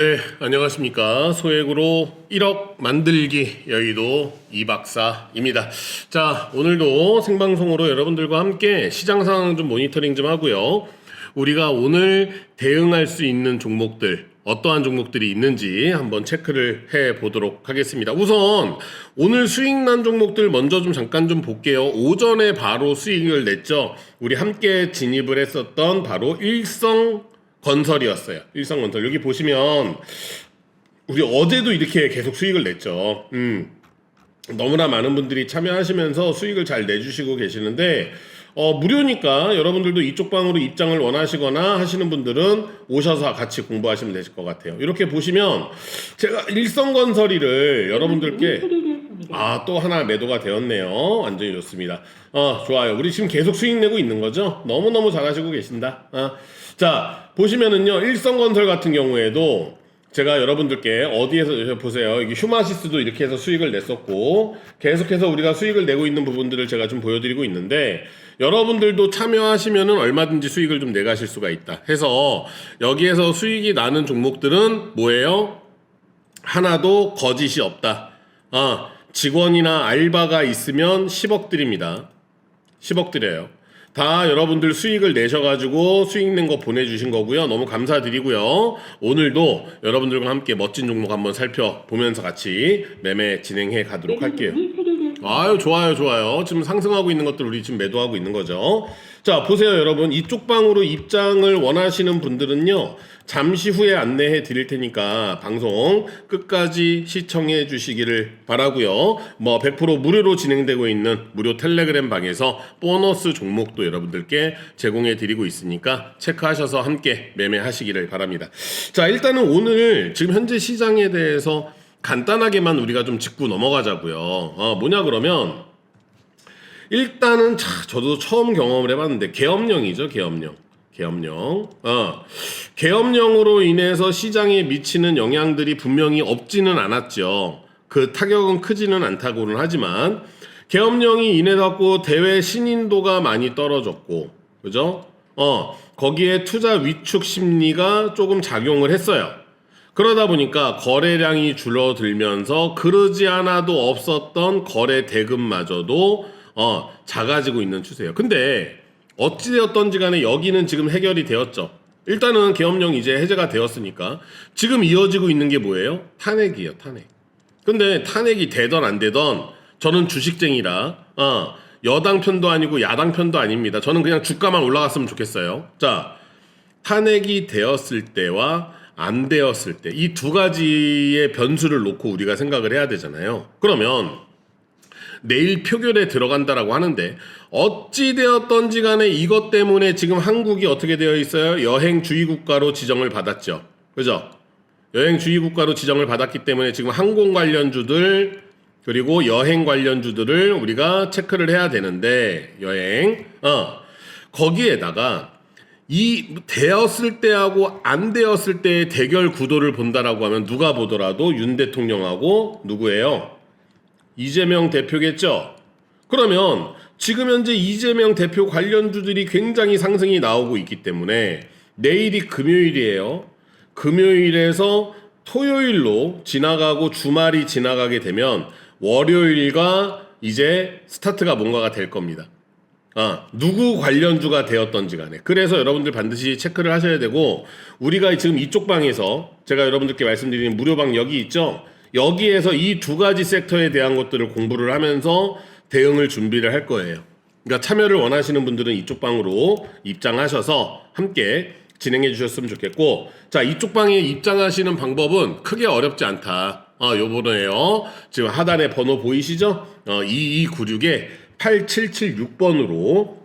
네, 안녕하십니까. 소액으로 1억 만들기 여의도 이박사입니다. 자, 오늘도 생방송으로 여러분들과 함께 시장 상황 좀 모니터링 좀 하고요. 우리가 오늘 대응할 수 있는 종목들, 어떠한 종목들이 있는지 한번 체크를 해 보도록 하겠습니다. 우선 오늘 수익 난 종목들 먼저 좀 잠깐 좀 볼게요. 오전에 바로 수익을 냈죠. 우리 함께 진입을 했었던 바로 일성 건설이었어요. 일성건설. 여기 보시면 우리 어제도 이렇게 계속 수익을 냈죠. 음. 너무나 많은 분들이 참여하시면서 수익을 잘 내주시고 계시는데 어, 무료니까 여러분들도 이쪽 방으로 입장을 원하시거나 하시는 분들은 오셔서 같이 공부하시면 되실 것 같아요. 이렇게 보시면 제가 일성건설이를 여러분들께 아, 또 하나 매도가 되었네요. 완전히 좋습니다. 어, 좋아요. 우리 지금 계속 수익 내고 있는 거죠? 너무너무 잘하시고 계신다. 어. 자, 보시면은요, 일성건설 같은 경우에도 제가 여러분들께 어디에서 보세요. 이게 휴마시스도 이렇게 해서 수익을 냈었고, 계속해서 우리가 수익을 내고 있는 부분들을 제가 좀 보여드리고 있는데, 여러분들도 참여하시면은 얼마든지 수익을 좀 내가실 수가 있다. 해서 여기에서 수익이 나는 종목들은 뭐예요? 하나도 거짓이 없다. 아, 직원이나 알바가 있으면 10억 드립니다. 10억 드려요. 다 여러분들 수익을 내셔가지고 수익 낸 거 보내주신 거고요. 너무 감사드리고요. 오늘도 여러분들과 함께 멋진 종목 한번 살펴보면서 같이 매매 진행해 가도록 할게요. 아유 좋아요 좋아요. 지금 상승하고 있는 것들 우리 지금 매도하고 있는 거죠. 자 보세요 여러분. 이쪽 방으로 입장을 원하시는 분들은요 잠시 후에 안내해 드릴 테니까 방송 끝까지 시청해 주시기를 바라고요. 뭐 100% 무료로 진행되고 있는 무료 텔레그램 방에서 보너스 종목도 여러분들께 제공해 드리고 있으니까 체크하셔서 함께 매매하시기를 바랍니다. 자 일단은 오늘 지금 현재 시장에 대해서 간단하게만 우리가 좀 짚고 넘어가자고요. 어, 뭐냐 그러면 일단은 차, 저도 처음 경험을 해봤는데 계엄령이죠, 계엄령. 계엄령. 어, 계엄령으로 인해서 시장에 미치는 영향들이 분명히 없지는 않았죠. 그 타격은 크지는 않다고는 하지만 계엄령이 인해 갖고 대외 신인도가 많이 떨어졌고, 그죠? 어, 거기에 투자 위축 심리가 조금 작용을 했어요. 그러다 보니까 거래량이 줄어들면서 그러지 않아도 없었던 거래 대금마저도 어, 작아지고 있는 추세예요. 근데 어찌되었던지 간에 여기는 지금 해결이 되었죠. 일단은 계엄령 이제 해제가 되었으니까 지금 이어지고 있는 게 뭐예요? 탄핵이에요, 탄핵. 근데 탄핵이 되던 안 되던 저는 주식쟁이라 어, 여당 편도 아니고 야당 편도 아닙니다. 저는 그냥 주가만 올라갔으면 좋겠어요. 자, 탄핵이 되었을 때와 안 되었을 때 이 두 가지의 변수를 놓고 우리가 생각을 해야 되잖아요. 그러면 내일 표결에 들어간다라고 하는데 어찌 되었던지 간에 이것 때문에 지금 한국이 어떻게 되어 있어요? 여행 주의 국가로 지정을 받았죠. 그죠? 여행 주의 국가로 지정을 받았기 때문에 지금 항공 관련주들 그리고 여행 관련주들을 우리가 체크를 해야 되는데 여행 어 거기에다가 이 되었을 때하고 안 되었을 때의 대결 구도를 본다라고 하면 누가 보더라도 윤 대통령하고 누구예요? 이재명 대표겠죠? 그러면 지금 현재 이재명 대표 관련주들이 굉장히 상승이 나오고 있기 때문에 내일이 금요일이에요. 금요일에서 토요일로 지나가고 주말이 지나가게 되면 월요일과 이제 스타트가 뭔가가 될 겁니다. 아, 누구 관련주가 되었던지 간에. 그래서 여러분들 반드시 체크를 하셔야 되고, 우리가 지금 이쪽 방에서 제가 여러분들께 말씀드리는 무료방 여기 있죠? 여기에서 이 두 가지 섹터에 대한 것들을 공부를 하면서 대응을 준비를 할 거예요. 그러니까 참여를 원하시는 분들은 이쪽 방으로 입장하셔서 함께 진행해 주셨으면 좋겠고, 자, 이쪽 방에 입장하시는 방법은 크게 어렵지 않다. 어, 요번에요. 지금 하단에 번호 보이시죠? 어, 2296에 8776번으로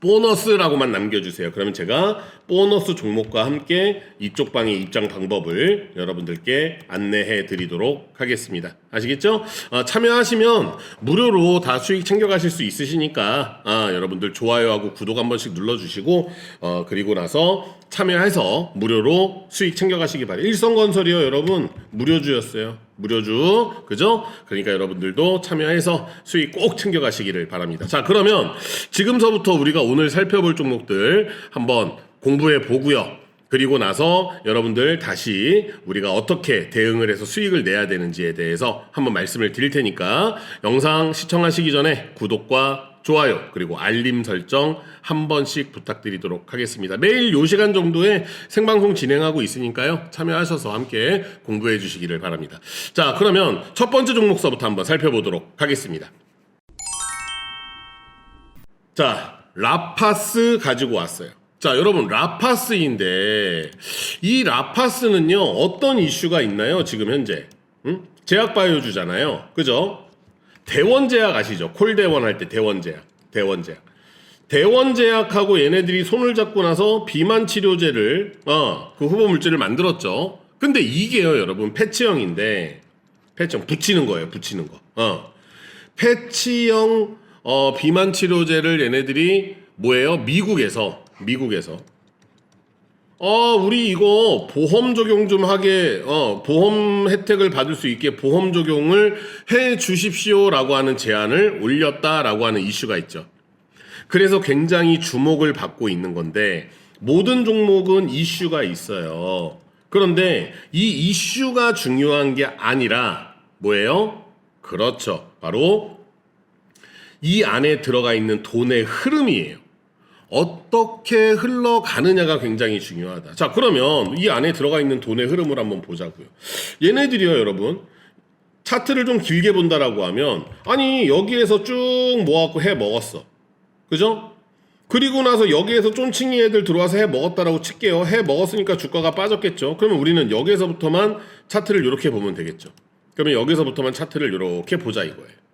보너스라고만 남겨주세요. 그러면 제가 보너스 종목과 함께 이쪽 방의 입장 방법을 여러분들께 안내해 드리도록 하겠습니다. 아시겠죠? 어, 참여하시면 무료로 다 수익 챙겨가실 수 있으시니까 아, 여러분들 좋아요하고 구독 한 번씩 눌러주시고 어, 그리고 나서 참여해서 무료로 수익 챙겨가시기 바랍니다. 일성건설이요 여러분 무료주였어요. 무료주 그죠? 그러니까 여러분들도 참여해서 수익 꼭 챙겨가시기를 바랍니다. 자 그러면 지금서부터 우리가 오늘 살펴볼 종목들 한번 공부해 보고요. 그리고 나서 여러분들 다시 우리가 어떻게 대응을 해서 수익을 내야 되는지에 대해서 한번 말씀을 드릴 테니까 영상 시청하시기 전에 구독과 좋아요 그리고 알림 설정 한 번씩 부탁드리도록 하겠습니다. 매일 요 시간 정도에 생방송 진행하고 있으니까요. 참여하셔서 함께 공부해 주시기를 바랍니다. 자, 그러면 첫 번째 종목서부터 한번 살펴보도록 하겠습니다. 자, 라파스 가지고 왔어요. 자, 여러분, 라파스인데, 이 라파스는요, 어떤 이슈가 있나요, 지금 현재? 응? 제약바이오주잖아요. 그죠? 대원제약 아시죠? 콜대원 할 때 대원제약. 대원제약. 대원제약하고 얘네들이 손을 잡고 나서 비만 치료제를, 어, 그 후보 물질을 만들었죠. 근데 이게요, 여러분, 패치형인데, 패치형, 붙이는 거예요, 붙이는 거. 어. 패치형 어, 비만 치료제를 얘네들이 뭐예요? 미국에서 미국에서 어 우리 이거 보험 적용 좀 하게 어 보험 혜택을 받을 수 있게 보험 적용을 해 주십시오라고 하는 제안을 올렸다라고 하는 이슈가 있죠. 그래서 굉장히 주목을 받고 있는 건데 모든 종목은 이슈가 있어요. 그런데 이 이슈가 중요한 게 아니라 뭐예요? 그렇죠. 바로 이 안에 들어가 있는 돈의 흐름이에요. 어떻게 흘러가느냐가 굉장히 중요하다. 자, 그러면 이 안에 들어가 있는 돈의 흐름을 한번 보자고요. 얘네들이요, 여러분. 차트를 좀 길게 본다라고 하면 아니 여기에서 쭉 모아갖고 해 먹었어 그죠 그리고 나서 여기에서 쫀칭이 애들 들어와서 해 먹었다라고 칠게요 해 먹었으니까 주가가 빠졌겠죠 그러면 우리는 여기에서부터만 차트를 이렇게 보면 되겠죠 그러면 여기서부터만 차트를 이렇게 보자 이거예요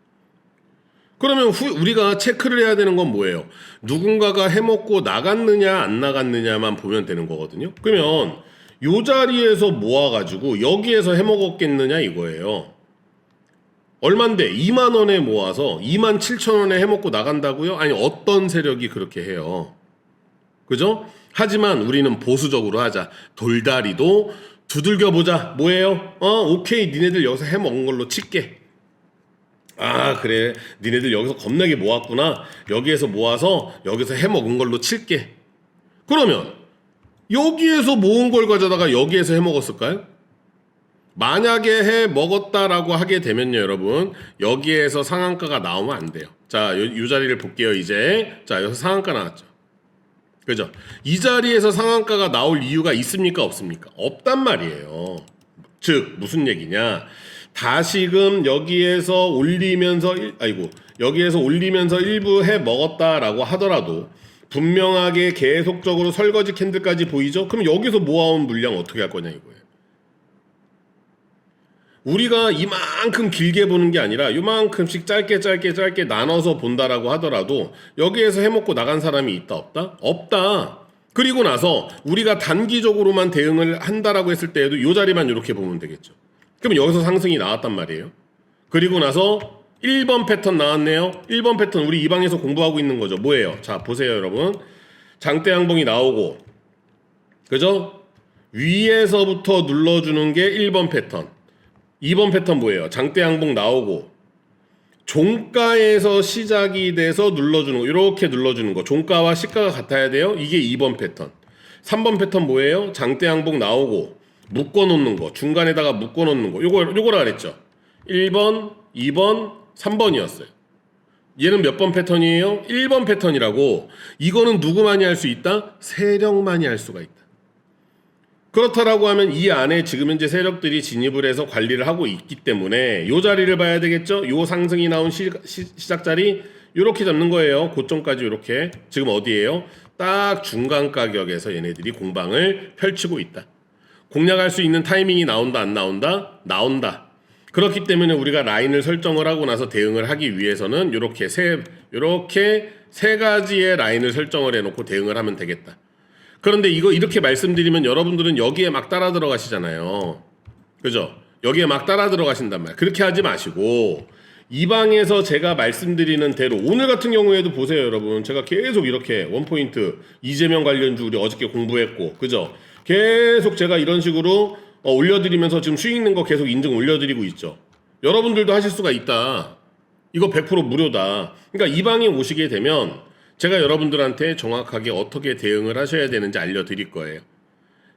그러면 후, 우리가 체크를 해야 되는 건 뭐예요? 누군가가 해먹고 나갔느냐 안 나갔느냐만 보면 되는 거거든요. 그러면 요 자리에서 모아가지고 여기에서 해먹었겠느냐 이거예요. 얼만데 2만 원에 모아서 2만 7천 원에 해먹고 나간다고요? 아니 어떤 세력이 그렇게 해요? 그죠? 하지만 우리는 보수적으로 하자. 돌다리도 두들겨 보자. 뭐예요? 어 오케이 니네들 여기서 해먹은 걸로 칠게. 아 그래. 니네들 여기서 겁나게 모았구나. 여기에서 모아서 여기서 해먹은 걸로 칠게. 그러면 여기에서 모은 걸 가져다가 여기에서 해먹었을까요? 만약에 해 먹었다라고 하게 되면요 여러분. 여기에서 상한가가 나오면 안 돼요. 자, 요, 요 자리를 볼게요 이제. 자 여기서 상한가 나왔죠. 그죠? 이 자리에서 상한가가 나올 이유가 있습니까 없습니까? 없단 말이에요. 즉 무슨 얘기냐 다시금 여기에서 올리면서 일- 아이고 여기에서 올리면서 일부 해 먹었다라고 하더라도 분명하게 계속적으로 설거지 캔들까지 보이죠? 그럼 여기서 모아온 물량 어떻게 할 거냐 이거예요. 우리가 이만큼 길게 보는 게 아니라 이만큼씩 짧게 짧게 짧게 나눠서 본다라고 하더라도 여기에서 해먹고 나간 사람이 있다 없다? 없다. 그리고 나서 우리가 단기적으로만 대응을 한다라고 했을 때에도 이 자리만 이렇게 보면 되겠죠. 그럼 여기서 상승이 나왔단 말이에요. 그리고 나서 1번 패턴 나왔네요. 1번 패턴 우리 이 방에서 공부하고 있는 거죠. 뭐예요? 자, 보세요, 여러분. 장대 양봉이 나오고 그죠? 위에서부터 눌러 주는 게 1번 패턴. 2번 패턴 뭐예요? 장대 양봉 나오고 종가에서 시작이 돼서 눌러 주는 거 이렇게 눌러 주는 거 종가와 시가가 같아야 돼요 이게 2번 패턴 3번 패턴 뭐예요? 장대 양봉 나오고 묶어 놓는 거 중간에다가 묶어 놓는 거 요거 요거라 그랬죠 1번 2번 3번이었어요 얘는 몇 번 패턴이에요? 1번 패턴이라고 이거는 누구만이 할 수 있다? 세력만이 할 수가 있다 그렇다라고 하면 이 안에 지금 현재 세력들이 진입을 해서 관리를 하고 있기 때문에 요 자리를 봐야 되겠죠. 요 상승이 나온 시, 작 자리 요렇게 잡는 거예요. 고점까지 요렇게 지금 어디예요? 딱 중간 가격에서 얘네들이 공방을 펼치고 있다. 공략할 수 있는 타이밍이 나온다 안 나온다? 나온다. 그렇기 때문에 우리가 라인을 설정을 하고 나서 대응을 하기 위해서는 요렇게 세 요렇게 세 가지의 라인을 설정을 해 놓고 대응을 하면 되겠다. 그런데 이거 이렇게 말씀드리면 여러분들은 여기에 막 따라 들어가시잖아요. 그죠? 여기에 막 따라 들어가신단 말이에요. 그렇게 하지 마시고 이 방에서 제가 말씀드리는 대로 오늘 같은 경우에도 보세요, 여러분. 제가 계속 이렇게 원포인트 이재명 관련주 우리 어저께 공부했고, 그죠? 계속 제가 이런 식으로 어, 올려드리면서 지금 수익 있는 거 계속 인증 올려드리고 있죠. 여러분들도 하실 수가 있다. 이거 100% 무료다. 그러니까 이 방에 오시게 되면 제가 여러분들한테 정확하게 어떻게 대응을 하셔야 되는지 알려드릴 거예요.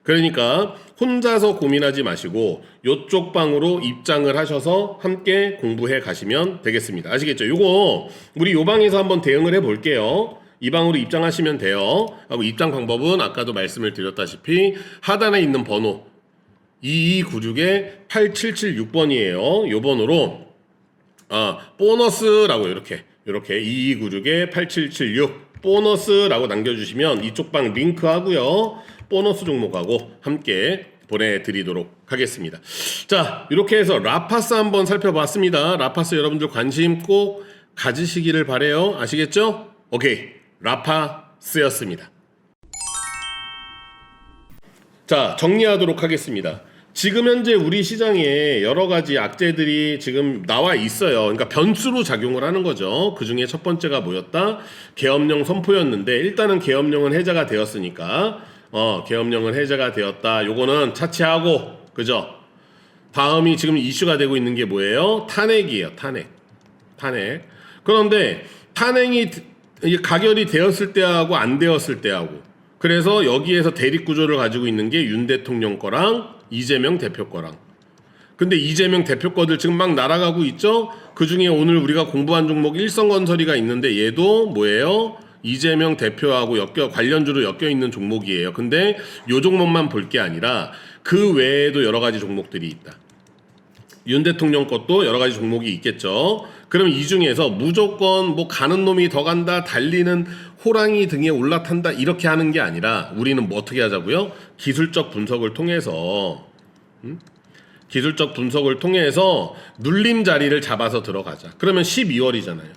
그러니까 혼자서 고민하지 마시고 요쪽 방으로 입장을 하셔서 함께 공부해 가시면 되겠습니다. 아시겠죠? 요거 우리 요 방에서 한번 대응을 해 볼게요. 이 방으로 입장하시면 돼요. 하고 입장 방법은 아까도 말씀을 드렸다시피 하단에 있는 번호 2296에 8776번이에요. 요 번호로 아, 보너스라고 이렇게 이렇게 2296에 8776 보너스라고 남겨주시면 이쪽 방 링크하고요. 보너스 종목하고 함께 보내드리도록 하겠습니다. 자, 이렇게 해서 라파스 한번 살펴봤습니다. 라파스 여러분들 관심 꼭 가지시기를 바래요. 아시겠죠? 오케이, 라파스였습니다. 자, 정리하도록 하겠습니다. 지금 현재 우리 시장에 여러 가지 악재들이 지금 나와 있어요. 그러니까 변수로 작용을 하는 거죠. 그 중에 첫 번째가 뭐였다? 계엄령 선포였는데 일단은 계엄령은 해제가 되었으니까 어, 계엄령은 해제가 되었다. 요거는 차치하고 그죠? 다음이 지금 이슈가 되고 있는 게 뭐예요? 탄핵이에요. 탄핵. 탄핵. 그런데 탄핵이 이게 가결이 되었을 때하고 안 되었을 때하고 그래서 여기에서 대립 구조를 가지고 있는 게 윤 대통령 거랑 이재명 대표 거랑 근데 이재명 대표 거들 지금 막 날아가고 있죠? 그 중에 오늘 우리가 공부한 종목 일성건설이가 있는데 얘도 뭐예요? 이재명 대표하고 엮여 관련주로 엮여 있는 종목이에요. 근데 요 종목만 볼 게 아니라 그 외에도 여러 가지 종목들이 있다. 윤 대통령 것도 여러 가지 종목이 있겠죠. 그럼 이 중에서 무조건 뭐 가는 놈이 더 간다, 달리는 호랑이 등에 올라탄다 이렇게 하는 게 아니라 우리는 뭐 어떻게 하자고요? 기술적 분석을 통해서 음? 기술적 분석을 통해서 눌림 자리를 잡아서 들어가자. 그러면 12월이잖아요.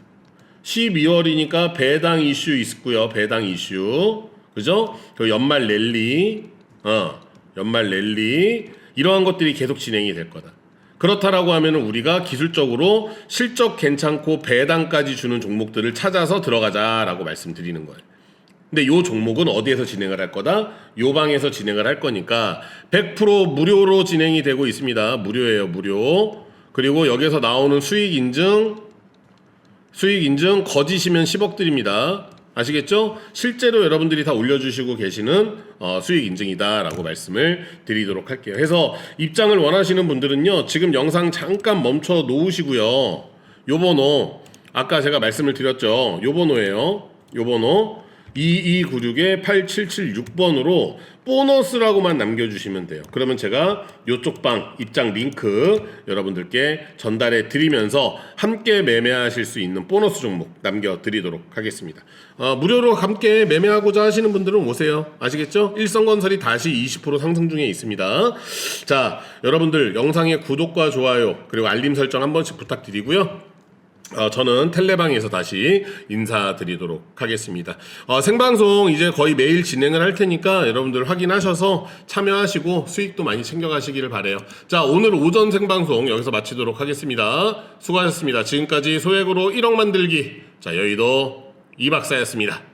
12월이니까 배당 이슈 있고요. 배당 이슈. 그죠? 그 연말 랠리. 어. 연말 랠리. 이러한 것들이 계속 진행이 될 거다. 그렇다라고 하면은 우리가 기술적으로 실적 괜찮고 배당까지 주는 종목들을 찾아서 들어가자라고 말씀드리는 거예요. 근데 요 종목은 어디에서 진행을 할 거다? 요 방에서 진행을 할 거니까 100% 무료로 진행이 되고 있습니다. 무료예요, 무료. 그리고 여기서 나오는 수익 인증 수익 인증 거짓이면 10억 드립니다. 아시겠죠? 실제로 여러분들이 다 올려주시고 계시는 어, 수익 인증이다라고 말씀을 드리도록 할게요. 해서 입장을 원하시는 분들은요, 지금 영상 잠깐 멈춰 놓으시고요. 요 번호, 아까 제가 말씀을 드렸죠. 요 번호예요. 요 번호. 2296에 8776번으로 보너스라고만 남겨주시면 돼요. 그러면 제가 요쪽 방 입장 링크 여러분들께 전달해 드리면서 함께 매매하실 수 있는 보너스 종목 남겨드리도록 하겠습니다. 어, 무료로 함께 매매하고자 하시는 분들은 오세요. 아시겠죠? 일성건설이 다시 20% 상승 중에 있습니다. 자, 여러분들 영상의 구독과 좋아요 그리고 알림 설정 한 번씩 부탁드리고요. 어, 저는 텔레방에서 다시 인사드리도록 하겠습니다. 어, 생방송 이제 거의 매일 진행을 할 테니까 여러분들 확인하셔서 참여하시고 수익도 많이 챙겨가시기를 바래요. 자, 오늘 오전 생방송 여기서 마치도록 하겠습니다. 수고하셨습니다. 지금까지 소액으로 1억 만들기. 자, 여의도 이 박사였습니다.